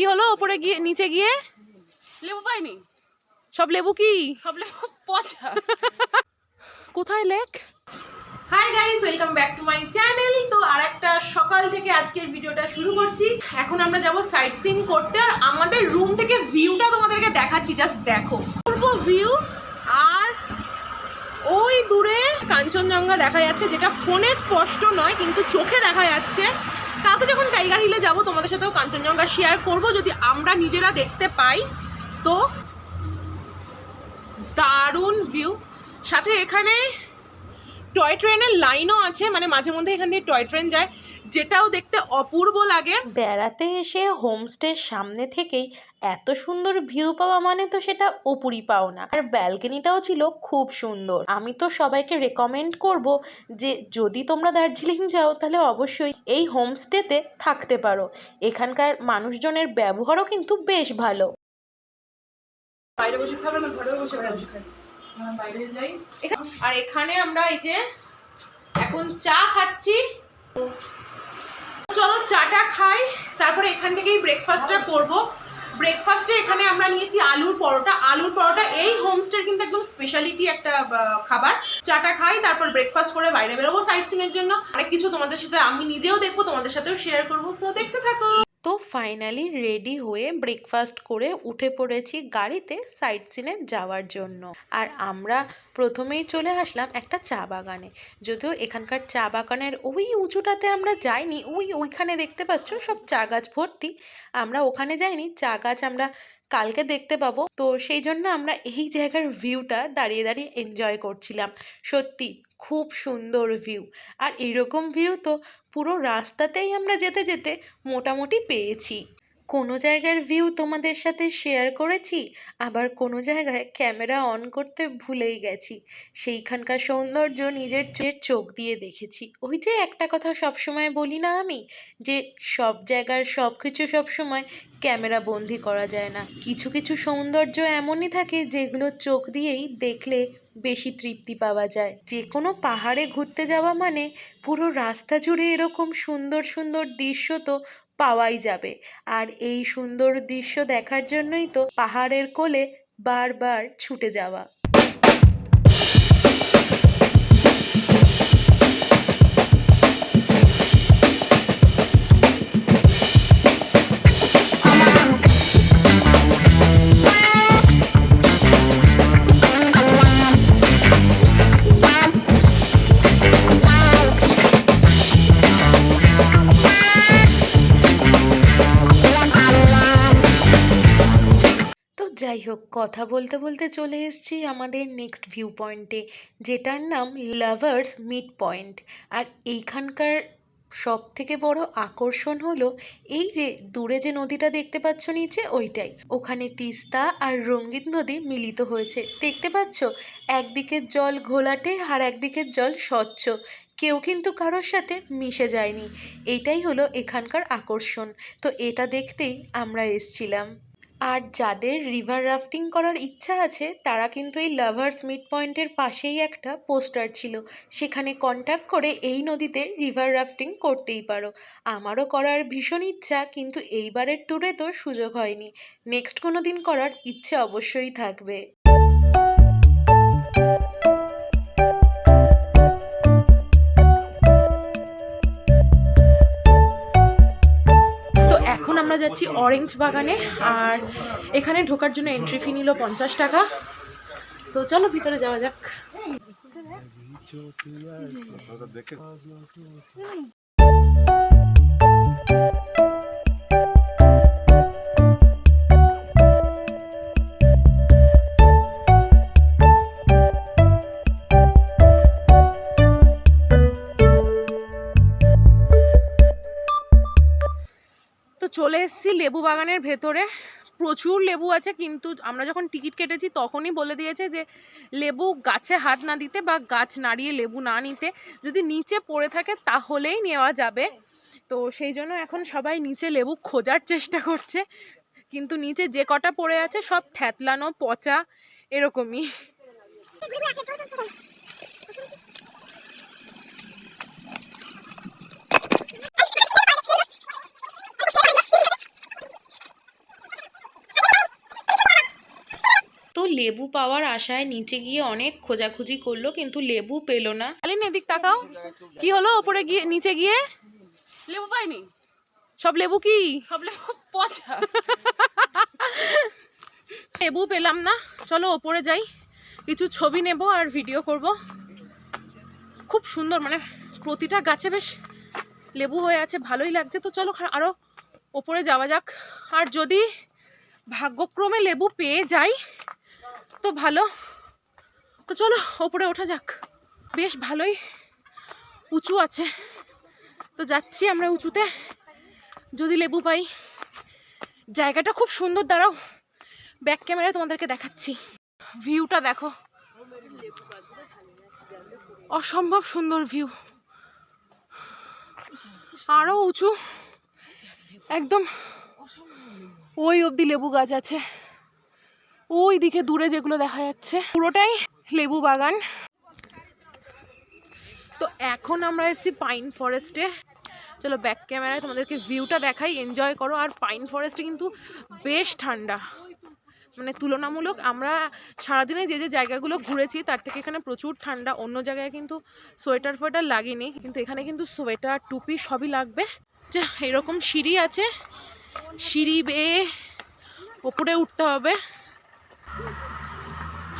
কি হলো ওপরে গিয়ে নিচে গিয়ে? লেবু পাইনি। সব লেবু কি? সব লেবু পচা। কোথায় lake? Hi guys welcome back to my channel তো আর একটা সকাল থেকে আজকের ভিডিওটা শুরু করছি। এখন আমরা যাব সাইট সিং করতে। আর আমাদের রুম থেকে ভিউটা তোমাদেরকে দেখাচ্ছি জাস্ট দেখো। পূর্ব ভিউ আর ওই দূরে কাঞ্চনজঙ্ঘা দেখা যাচ্ছে যেটা ফোনে স্পষ্ট নয় কিন্তু চোখে দেখা যাচ্ছে। কালকে যখন টাইগার হিলে যাব, তোমাদের সাথেও কাঞ্চনজঙ্ঘা শেয়ার করব। যদি আমরা নিজেরা দেখতে পাই, তো দারুণ ভিউ সাথে এখানে টয় ট্রেনের লাইনও আছে মানে মাঝে মধ্যে এখান দিয়ে টয় ট্রেন যায় যেটাও দেখতে অপূর্ব লাগে। বেড়াতে এসে হোমস্টের সামনে থেকেই এত সুন্দর ভিউ পাওয়া মানে তো সেটা ওপুরি পাওনা আর ব্যালকনিটাও ছিল খুব সুন্দর। আমি তো সবাইকে রেকমেন্ড করব যে যদি তোমরা দার্জিলিং যাও তাহলে অবশ্যই এই হোমস্টেতে থাকতে পারো। এখানকার মানুষজনের ব্যবহারও কিন্তু বেশ ভালো। বাইরে বসে খাবে না ঘরে বসে বসে খাবে? আর এখানে আমরা এই যে এখন চা খাচ্ছি। চলো চাটা খাই, তারপরে এখান থেকেই ব্রেকফাস্টটা করব। ব্রেকফাস্টে এখানে আমরা নিয়েছি আলুর পরোটা। আলুর পরোটা এই হোমস্টের কিন্তু একদম স্পেশালিটি একটা খাবার। চাটা খাই, তারপর ব্রেকফাস্ট করে বাইরে বেরোবো সাইট সিং এর জন্য। অনেক কিছু তোমাদের সাথে আমি নিজেও দেখব, তোমাদের সাথেও শেয়ার করব। সো দেখতে থাকো। তো ফাইনালি রেডি হয়ে ব্রেকফাস্ট করে উঠে পড়েছি গাড়িতে সাইট সিনে যাওয়ার জন্য। আর আমরা প্রথমেই চলে আসলাম একটা চা বাগানে। যদিও এখানকার চা বাগানের ওই উঁচুটাতে আমরা যাইনি, ওই ওইখানে দেখতে পাচ্ছ সব চা গাছ ভর্তি। আমরা ওখানে যাইনি, চা গাছ আমরা কালকে দেখতে পাবো। তো সেই জন্য আমরা এই জায়গার ভিউটা দাঁড়িয়ে দাঁড়িয়ে এনজয় করছিলাম। সত্যি খুব সুন্দর ভিউ আর এরকম ভিউ তো পুরো রাস্তাতেই আমরা যেতে যেতে মোটামুটি পেয়েছি। কোনো জায়গার ভিউ তোমাদের সাথে শেয়ার করেছি, আবার কোনো জায়গায় ক্যামেরা অন করতে ভুলেই গেছি। সেইখানকার সৌন্দর্য নিজের চোখ দিয়ে দেখেছি। ওই যে একটা কথা সবসময় বলি না আমি, যে সব জায়গার সব কিছু সবসময় ক্যামেরা বন্দি করা যায় না। কিছু কিছু সৌন্দর্য এমনই থাকে যেগুলো চোখ দিয়েই দেখলে বেশি তৃপ্তি পাওয়া যায়। যে কোনো পাহাড়ে ঘুরতে যাওয়া মানে পুরো রাস্তা জুড়ে এরকম সুন্দর সুন্দর দৃশ্য তো পাওয়াই যাবে। আর এই সুন্দর দৃশ্য দেখার জন্যই তো পাহাড়ের কোলে বারবার ছুটে যাওয়া। তো কথা বলতে বলতে চলে এসেছি আমাদের নেক্সট ভিউ পয়েন্টে যেটার নাম লাভার্স মিড পয়েন্ট আর এইখানকার সব থেকে বড় আকর্ষণ হলো এই যে দূরে যে নদীটা দেখতে পাচ্ছ নিচে, ওইটাই। ওখানে তিস্তা আর রঙ্গিত নদী মিলিত হয়েছে। দেখতে পাচ্ছ? একদিকের জল ঘোলাটে আর একদিকের জল স্বচ্ছ। কেউ কিন্তু কারোর সাথে মিশে যায়নি। এটাই হলো এখানকার আকর্ষণ। তো এটা দেখতেই আমরা এসছিলাম। আর যাদের রিভার রাফটিং করার ইচ্ছা আছে, তারা কিন্তু এই লাভার্স মিড পয়েন্টের পাশেই একটা পোস্টার ছিল। সেখানে কন্ট্যাক্ট করে এই নদীতে রিভার রাফটিং করতেই পারো। আমারও করার ভীষণ ইচ্ছা, কিন্তু এইবারের ট্যুরে তো সুযোগ হয়নি। নেক্সট কোনো দিন করার ইচ্ছে অবশ্যই থাকবে। আমরা যাচ্ছি অরেঞ্জ বাগানে আর এখানে ঢোকার জন্য এন্ট্রি ফি নিল পঞ্চাশ টাকা। তো চলো ভিতরে যাওয়া যাক। তো লেবু বাগানের ভেতরে প্রচুর লেবু আছে, কিন্তু আমরা যখন টিকিট কেটেছি তখনই বলে দিয়েছে যে, লেবু গাছে হাত না দিতে বা গাছ নাড়িয়ে লেবু না নিতে, যদি নিচে পড়ে থাকে তাহলেই নেওয়া যাবে। তো সেই জন্য এখন সবাই নিচে লেবু খোঁজার চেষ্টা করছে, কিন্তু নিচে যে কটা পড়ে আছে সব থ্যাতলানো পচা এরকমই। লেবু পাওয়ার আশায় নিচে গিয়ে অনেক খোঁজাখুঁজি করল কিন্তু লেবু পেল না। শালিন এদিক তাকাও। কি হলো ওপরে গিয়ে নিচে গিয়ে? লেবু পাইনি। সব লেবু কি? সব লেবু পচা। লেবু পেলাম না। চলো ওপরে যাই। কিছু ছবি নেব আর ভিডিও করব। খুব সুন্দর মানে প্রতিটা গাছে বেশ লেবু হয়ে আছে ভালোই লাগছে। তো চলো খা- আরও ওপরে যাওয়া যাক। আর যদি ভাগ্যক্রমে লেবু পেয়ে যাই তো ভালো। তো চলো, ওপরে ওঠা যাক। বেশ ভালোই। উঁচু আছে। তো যাচ্ছি আমরা উঁচুতে। যদি লেবু পাই। জায়গাটা খুব সুন্দর, দাঁড়াও। ব্যাক ক্যামেরায় তোমাদেরকে দেখাচ্ছি। ভিউটা দেখো। অসম্ভব সুন্দর ভিউ। আরও উঁচু। একদম ওই অবধি লেবু গাছ আছে। ওই দিকে দূরে যেগুলো দেখা যাচ্ছে, পুরোটাই লেবু বাগান। তো এখন আমরা এসেছি পাইন ফরেস্টে। চলো ব্যাক ক্যামেরায় তোমাদেরকে ভিউটা দেখাই এনজয় করো। আর পাইন ফরেস্টে কিন্তু বেশ ঠান্ডা মানে তুলনামূলক আমরা সারাদিনে যে যে জায়গাগুলো ঘুরেছি, তার থেকে এখানে প্রচুর ঠান্ডা। অন্য জায়গায় কিন্তু সোয়েটার ফোয়েটার লাগেনি, কিন্তু এখানে কিন্তু সোয়েটার, টুপি সবই লাগবে। যে, এরকম সিঁড়ি আছে। সিঁড়ি বেয়ে ওপরে উঠতে হবে।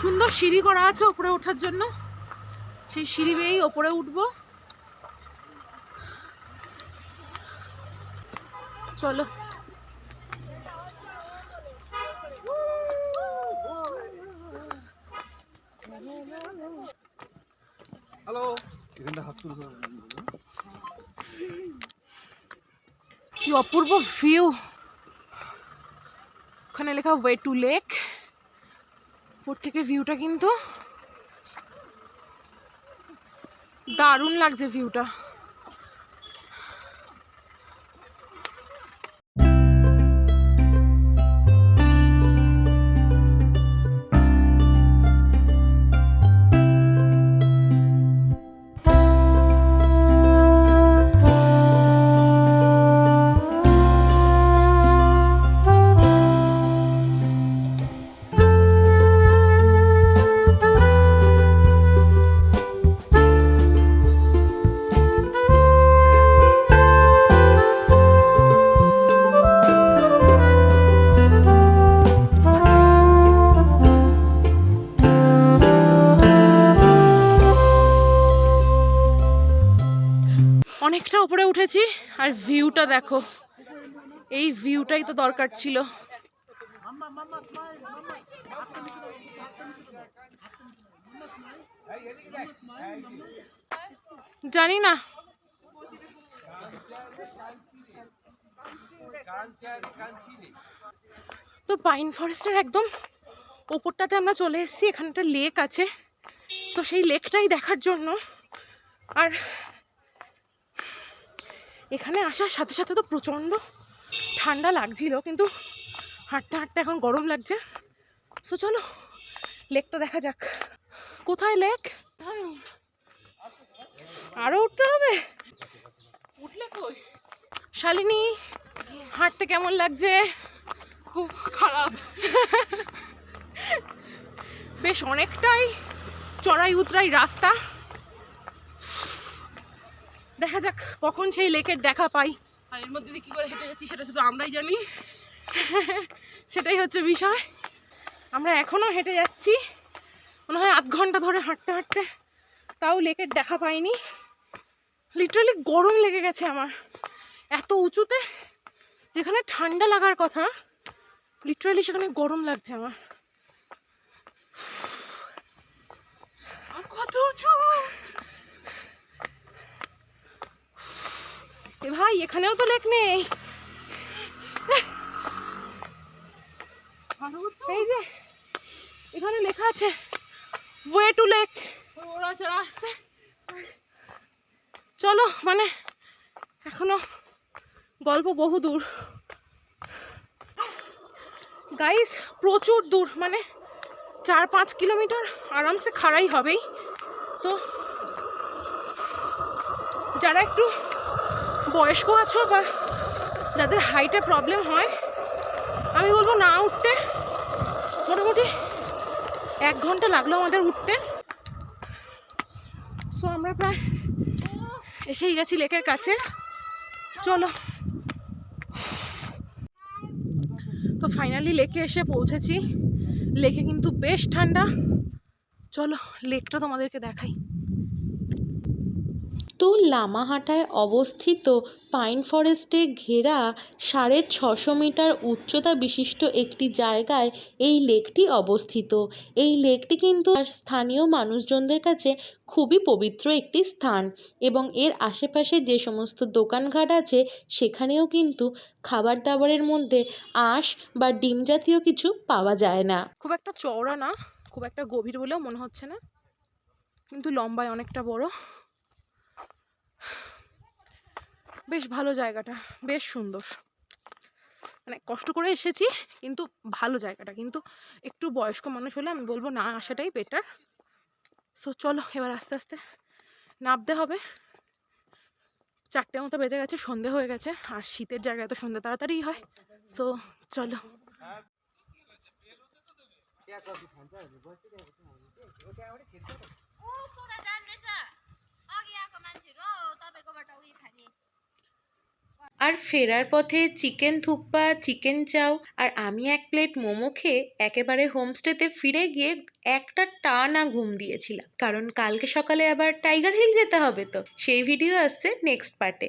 সুন্দর সিঁড়ি করা আছে ওপরে ওঠার জন্য। সেই সিঁড়ি বেয়েই ওপরে উঠবো। চলো। হ্যালো। কি অপূর্ব ভিউ ওখানে লেখা ওয়ে টু লেক। উপর থেকে ভিউটা কিন্তু দারুণ লাগছে ভিউটা আর ভিউটা দেখো। এই ভিউটাই তো দরকার ছিল। জানি না। তো পাইন ফরেস্টের একদম ওপরটাতে আমরা চলে এসেছি, এখানে একটা লেক আছে। তো সেই লেকটাই দেখার জন্য। আর এখানে আসার সাথে সাথে তো প্রচণ্ড ঠান্ডা লাগছিল কিন্তু হাঁটতে হাঁটতে এখন গরম লাগছে। তো চলো লেকটা দেখা যাক। কোথায় লেক? আরও উঠতে হবে? উঠলে কই? শালিনী হাঁটতে কেমন লাগছে? খুব খারাপ। বেশ অনেকটাই চড়াই উতরাই রাস্তা। দেখা যাক কখন সেই লেকের দেখা পাই। আর এর মধ্যে কি করে হেঁটে যাচ্ছি সেটা শুধু আমরাই জানি। সেটাই হচ্ছে বিষয়। আমরা এখনও হেঁটে যাচ্ছি। মনে হয় আধ ঘণ্টা ধরে হাঁটতে হাঁটতে তাও লেকের দেখা পাইনি। লিটারালি গরম লেগে গেছে আমার। এত উঁচুতে যেখানে ঠান্ডা লাগার কথা লিটারালি সেখানে গরম লাগছে আমার। কত উঁচু? এ ভাই এখানেও তো লেক নেই। এই যে এখানে লেখা আছে ওয়ে টু লেক ওরা যারা আসছে। চলো মানে এখনও গল্প বহু দূর। গাইস প্রচুর দূর মানে চার পাঁচ কিলোমিটার আরামসে খাড়াই হবেই। তো যারা একটু বয়স্ক আছো বা যাদের হাইটে প্রবলেম হয়, আমি বলব না উঠতে। মোটামুটি এক ঘণ্টা লাগল আমাদের উঠতে। সো আমরা প্রায় এসেই গেছি লেকের কাছে। চলো। তো ফাইনালি লেকে এসে পৌঁছেছি। লেকে কিন্তু বেশ ঠান্ডা। চলো, লেকটা তোমাদেরকে দেখাই। তো লামাহাটায় অবস্থিত পাইন ফরেস্টে ঘেরা সাড়ে ছশো মিটার উচ্চতা বিশিষ্ট একটি জায়গায় এই লেকটি অবস্থিত। এই লেকটি কিন্তু স্থানীয় মানুষজনদের কাছে খুবই পবিত্র একটি স্থান এবং এর আশেপাশে যে সমস্ত দোকানঘাট আছে সেখানেও কিন্তু খাবার দাবারের মধ্যে আঁশ বা ডিম জাতীয় কিছু পাওয়া যায় না। খুব একটা চওড়া না, খুব একটা গভীর বলেও মনে হচ্ছে না। কিন্তু লম্বায় অনেকটা বড়। বেশ ভালো জায়গাটা, বেশ সুন্দর। মানে কষ্ট করে এসেছি, কিন্তু ভালো জায়গাটা। কিন্তু একটু বয়স্ক মানুষ হলে আমি বলব না, আসাটাই বেটার সো চলো, এবার আস্তে আস্তে নামতে হবে। চারটে মতো বেজে গেছে, সন্ধে হয়ে গেছে, আর শীতের জায়গায় তো সন্ধে তাড়াতাড়ি হয়। সো চলো। আর ফেরার পথে চিকেন থুপ্পা, চিকেন চাও আর আমি এক প্লেট মোমো খেয়ে একেবারে হোমস্টেতে ফিরে গিয়ে একটা টানা ঘুম দিয়েছিলাম। কারণ কালকে সকালে আবার টাইগার হিল যেতে হবে তো। সেই ভিডিও আসছে নেক্সট পার্টে।